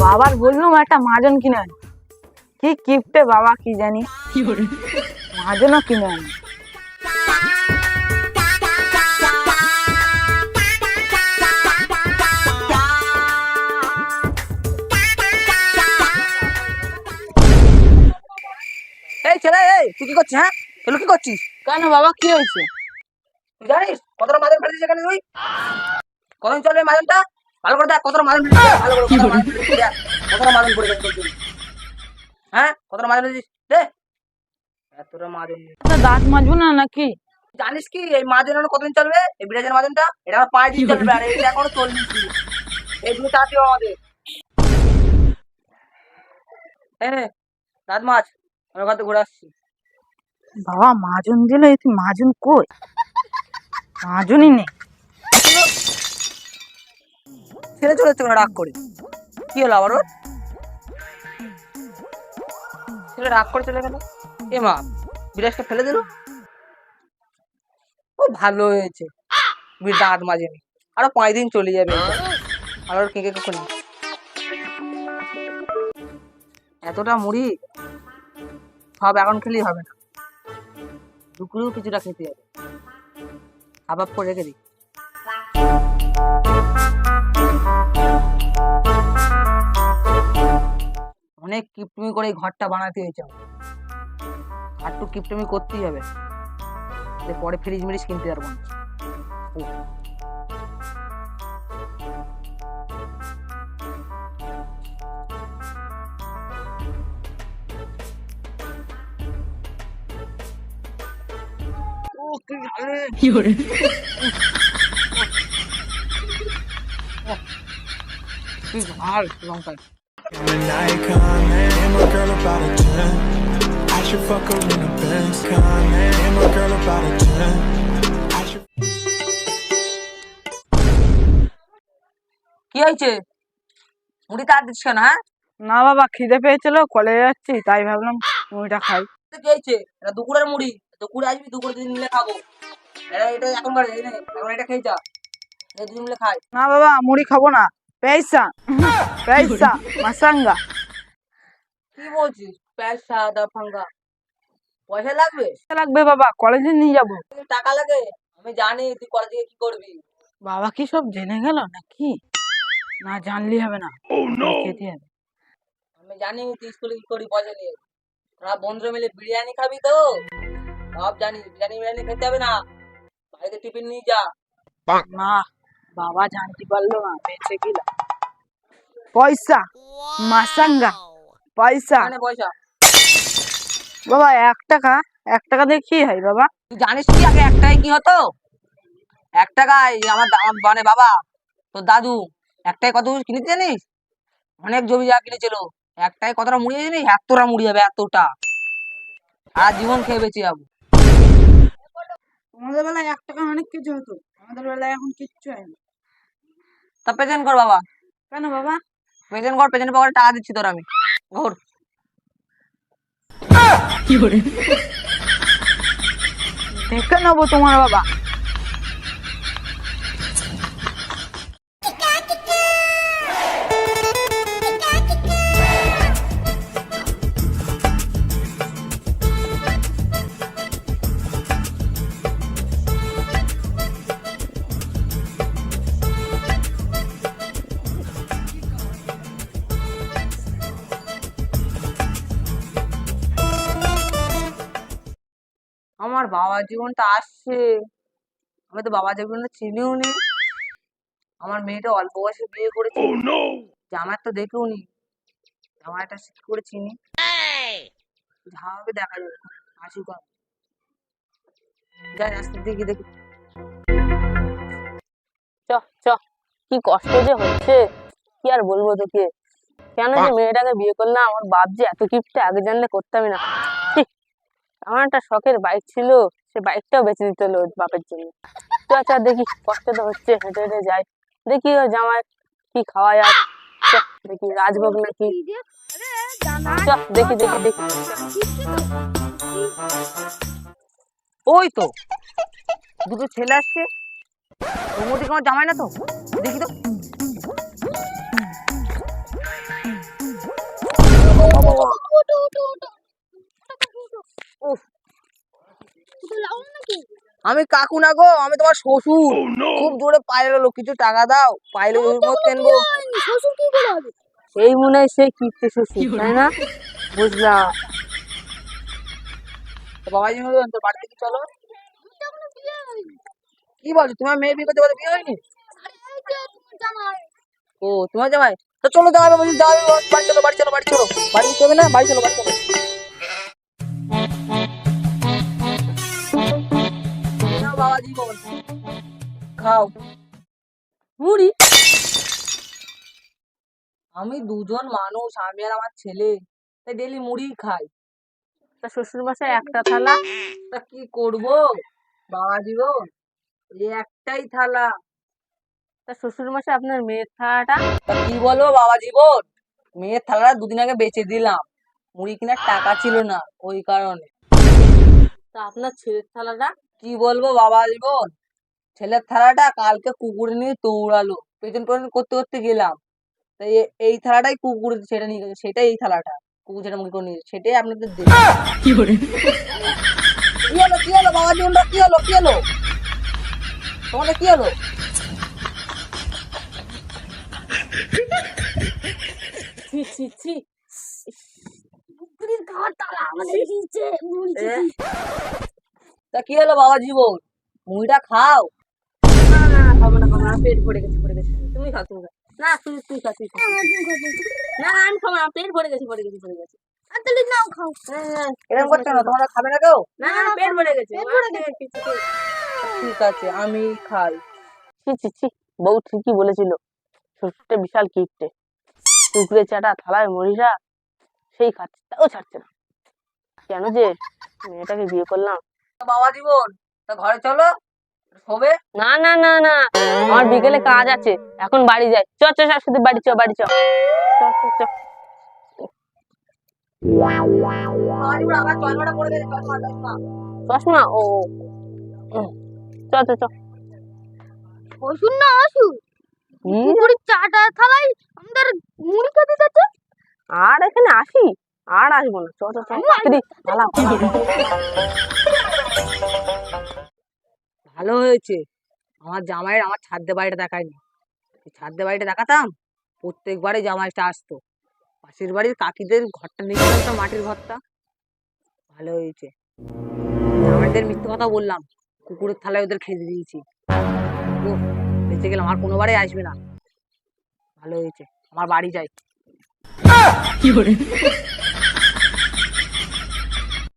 বাবার বললুম একটা মাজন কিনে আনি কি কিপটে বাবা কি জানি মাজনও কিনে আনি এই ছেলে এই তুই কি করছিস হ্যাঁ? এগুলো কি করছিস? কেন বাবা কি হয়েছে? তুই জানিস? কতটা মাদন ফেলেছিস এখানে তুই? কতদিন চলবে মাদনটা ভালো করে দেখ কতটা মাদন ভালো করে কতটা মাদন পড়ে গেছে হ্যাঁ? কতটা মাদন ফেলেছিস দে। এতটা মাদন দাঁত মাজবো না নাকি? জানিস কি এই হলো কতদিন চলবে? এই বিরাজের এটা আমার পাঁচ দিন চলবে আর এটা এখনও চল্লিশ দিন এই আমাদের রাত মাছ ঘুরে আসছি। বাবা মাজন দিলে তুই মাজন কই? মাজনই নেই। ছেড়ে চলে যাচ্ছে রাগ করে। কি হলো আবার ওর? ছেলে রাগ করে চলে গেল? এ মা বিরাজটা ফেলে দিল? ও ভালো হয়েছে। বির দাঁত মাজেনি। আরও পাঁচ দিন চলে যাবে। আর ওর কেঁকে কখন এতটা মুড়ি? সব এখন খেলেই হবে না। দুপুরেও কিছুটা খেতে হবে। হাবাব করে রেখে দিই। অনেক কিপটমি করে এই ঘরটা বানাতে হয়েছে। আর একটু কিপটমি করতেই হবে। পরে ফ্রিজ মিরিজ কিনতে পারব না। ও। ও, কি ঝালে। কি ঝাল লঙ্কায় I'm an icon, man. And my girl about a 10. I should fuck her in a Benz. Con, man. And my girl about a 10. I should. কি হয়েছে মুড়ি তার দিচ্ছ কেন হ্যাঁ না বাবা খিদে পেয়েছিল কলেজে যাচ্ছি তাই ভাবলাম মুড়িটা খাই কি হয়েছে এটা দুপুরের মুড়ি দুপুরে আসবি দুপুরে দুদিন মিলে খাব এটা এটা এখনকার এখন এটা খেয়ে যা দুদিন মিলে খাই না বাবা মুড়ি খাব না পেয়েসা পেয়েসা মাসাঙ্গা কি বলছিস পয়সা দা ফাঙ্গা পয়সা লাগবে লাগবে বাবা কলেজে নিয়ে যাব টাকা লাগে আমি জানি তুই কলেজে কি করবি বাবা কি সব জেনে গেল নাকি না জানলি হবে না খেতে হবে আমি জানি তুই স্কুলে কি করবি পয়সা নিয়ে তোরা বন্ধুরা মিলে বিরিয়ানি খাবি তো সব জানি বিরিয়ানি বিরিয়ানি খেতে হবে না বাড়িতে টিফিন নিয়ে যা না বাবা জানতে পারল না বেঁচে গেলাম পয়সা মাসাঙ্গা পয়সা। এখানে পয়সা। বাবা এক টাকা এক টাকা দিয়ে কি হয় বাবা? তুই জানিস কি আগে একটাই কি হতো? এক টাকায় আমার মানে বাবা তোর দাদু একটাই কত কিনেছে জানিস? অনেক জমি জায়গা কিনেছিল। একটাই কতটা মুড়ি জানিস? এতটা মুড়ি যাবে এতটা। আর জীবন খেয়ে বেঁচে যাব। তোমাদের বেলায় এক টাকা অনেক কিছু হতো। আমাদের বেলায় এখন কিচ্ছু হয় না। তা প্রেজেন্ট কর বাবা। কেন বাবা? প্রেজেন্ট ঘর প্রেজেন্ট পকেটে টাকা দিচ্ছি তোর আমি। ঘোর। দেখে নেব তোমার বাবা। আমার বাবার জীবনটা আসছে। আমি তো বাবার জীবনটা চিনিও নি। আমার মেয়েটা অল্প বয়সে বিয়ে করেছে। জামাই তো দেখেও নি। জামাইটা ঠিক করে চিনি। যা হবে দেখা যাবে। আসি কম। যাই রাস্তা দেখি দেখি। চ চ। কি কষ্ট যে হচ্ছে। কি আর বলব তোকে? কেন যে মেয়েটাকে বিয়ে করলাম আমার বাপ যে এত কিপটে আগে জানলে করতামই না। ছি, আমার একটা শখের বাইক ছিল সে বাইকটাও বেঁচে দিতে হলো বাপের জন্য তো আচ্ছা দেখি কষ্ট তো হচ্ছে হেঁটে হেঁটে যাই দেখি ও জামাই কি খাওয়া যায় দেখি রাজভোগ নাকি দেখি দেখি দেখি ওই তো দুটো ছেলে আসছে ওর কোনো জামাই না তো দেখি তো আমি কাকু না গো আমি তোমার শ্বশুর। খুব জোরে পায়ে গেলো কিছু টাকা দাও। পাইলে মত কিনবো শ্বশুর কি করে হবে? এই মনে হয় সেই কিপ্টে শ্বশুর তাই না? বুঝলাম তো বাবাজি মতন তোর বাড়িতে কি চলো? কি বলছো তোমার মেয়ে বিয়ে করতে বলে বিয়ে হয়নি? আরে এই যে তোমার জামাই? ও তোমার জামাই তো চলো যাবে বলছি যাবে বাড়ি চলো বাড়ি চলো বাড়ি চলো। বাড়ি হবে না বাড়ি চলো বাড়ি চলো। খাও। মুড়ি। আমি দুজন মানুষ আমি আর আমার ছেলে তাই ডেলি মুড়ি খাই। তা শ্বশুর বাসায় একটা থালা? তা কি করব? বাবা গো এই একটাই থালা। তা শ্বশুর বাসায় আপনার মেয়ের থালাটা? তা কি বলব বাবা জীবন মেয়ের থালাটা দুদিন আগে বেচে দিলাম। মুড়ি কেনার টাকা ছিল না ওই কারণে। তা আপনার ছেলের থালাটা? কি বলব বাবা জীবন ছেলের থালাটা কালকে কুকুর নিয়ে দৌড়ালো। পেছন পেছন করতে করতে গেলাম। তাই এই থালাটাই কুকুর সেটা নিয়ে গেছে সেটাই এই থালাটা। কুকুর যেটা মুখে করে নিয়ে সেটাই আপনাদের দেব কি হলো কি হলো বাবা জীবনটা? কি হলো কি হলো? তোমাদের কি হলো? ছি ছি ছি। ঘর তালা আমাদের দিচ্ছে? তা কি হলো বাবা জীবন? মুড়িটা খাও। না না না, খাব না খাব না পেট ভরে গেছে ভরে গেছে তুমি খাও তুমি না তুই তুই খা তুই না আমি খাব না পেট ভরে গেছে ভরে গেছে ভরে গেছে। তাহলে নাও খাও। এরকম করছ না তোমরা খাবে না কেউ? না না পেট ভরে গেছে। ঠিক আছে আমি খাই। ছি ছি ছি। বউ ঠিকই বলেছিল শ্বশুরটা বিশাল কিপটে পুকুরে চাটা থালায় মরিরা সেই খাচ্ছে। তাও ছাড়ছে না। কেন যে মেয়েটাকে বিয়ে করলাম। তা বাবা জীবন তা ঘরে চলো শোবে। না না না না। আমার বিকেলে কাজ আছে। এখন বাড়ি যাই। চ চ শুধু বাড়ি চ বাড়ি চ। চশমা ও। চ চ চ। অসুর না অসুর কি? পুকুরের চাটা থালায় আমাদের মুড়ি খেতে যাচ্ছে আর এখানে আসি আর আসব না। চ চ চ। ভালো হয়েছে। আমার জামাইয়ের আমার ছাদে বাড়িটা দেখায়নি। এই ছাদে বাড়িটা দেখাতাম, প্রত্যেকবারই জামাইটা আসতো। পাশের বাড়ির কাকিদের ঘরটা নিয়ে তো, মাটির ঘরটা। ভালো হয়েছে। জামাইদের মিথ্যে কথা বললাম, কুকুরের থালায় ওদের খেতে দিয়েছি। ও বেঁচে গেলাম, আর কোনোবারই আসবে না। ভালো হয়েছে, আমার বাড়ি যাই।